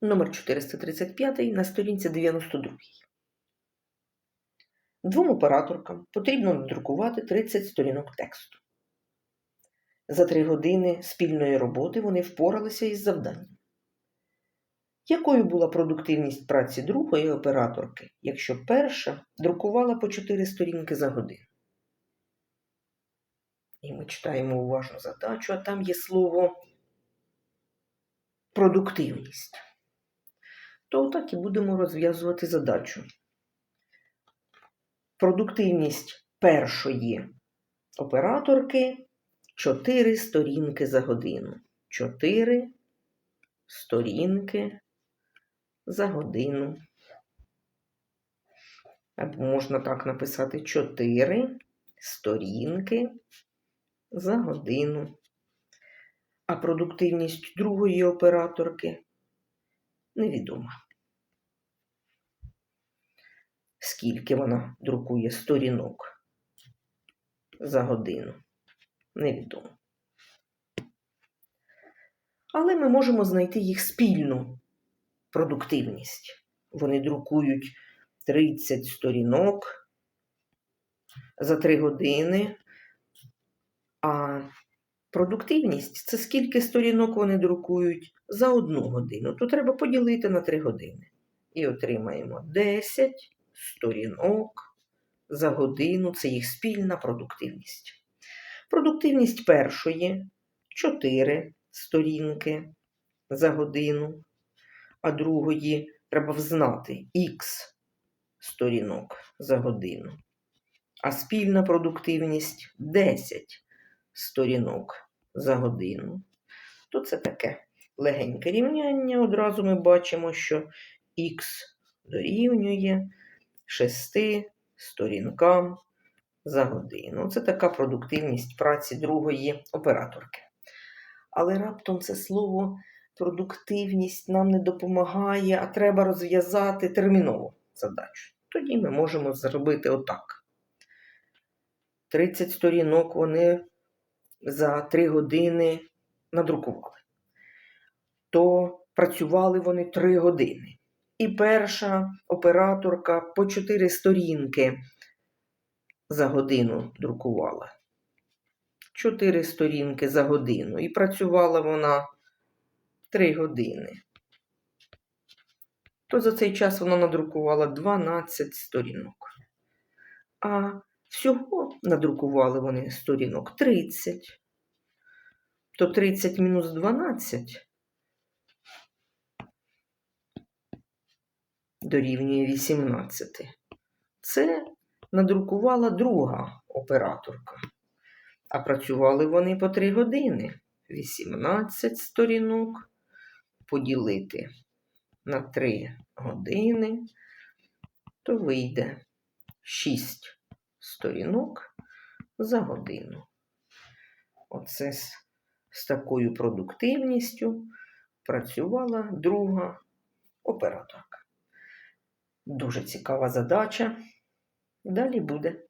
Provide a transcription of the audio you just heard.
Номер 435 на сторінці 92. Двом операторкам потрібно надрукувати 30 сторінок тексту. За три години спільної роботи вони впоралися із завданням. Якою була продуктивність праці другої операторки, якщо перша друкувала по 4 сторінки за годину? І ми читаємо уважно задачу, а там є слово продуктивність. То так і будемо розв'язувати задачу. Продуктивність першої операторки 4 сторінки за годину. 4 сторінки за годину. Або можна так написати 4 сторінки за годину. А продуктивність другої операторки невідома. Скільки вона друкує сторінок за годину? Невідомо. Але ми можемо знайти їх спільну продуктивність. Вони друкують 30 сторінок за 3 години. А продуктивність це скільки сторінок вони друкують за одну годину. То треба поділити на 3 години. І отримаємо 10 сторінок за годину. Це їх спільна продуктивність. Продуктивність першої 4 сторінки за годину, а другої треба взнати х сторінок за годину. А спільна продуктивність 10 сторінок за годину. То це таке легеньке рівняння. Одразу ми бачимо, що х дорівнює 6 сторінкам за годину. Це така продуктивність праці другої операторки. Але раптом це слово продуктивність нам не допомагає, а треба розв'язати терміново задачу. Тоді ми можемо зробити отак. 30 сторінок вони за 3 години надрукували. То працювали вони 3 години. І перша операторка по 4 сторінки за годину друкувала. 4 сторінки за годину. І працювала вона 3 години. То за цей час вона надрукувала 12 сторінок. А всього надрукували вони сторінок 30. То 30 мінус 12 дорівнює 18. Це надрукувала друга операторка. А працювали вони по 3 години. 18 сторінок поділити на 3 години, то вийде 6 сторінок за годину. Оце з, з такою продуктивністю працювала друга операторка. Дуже цікава задача. Далі буде.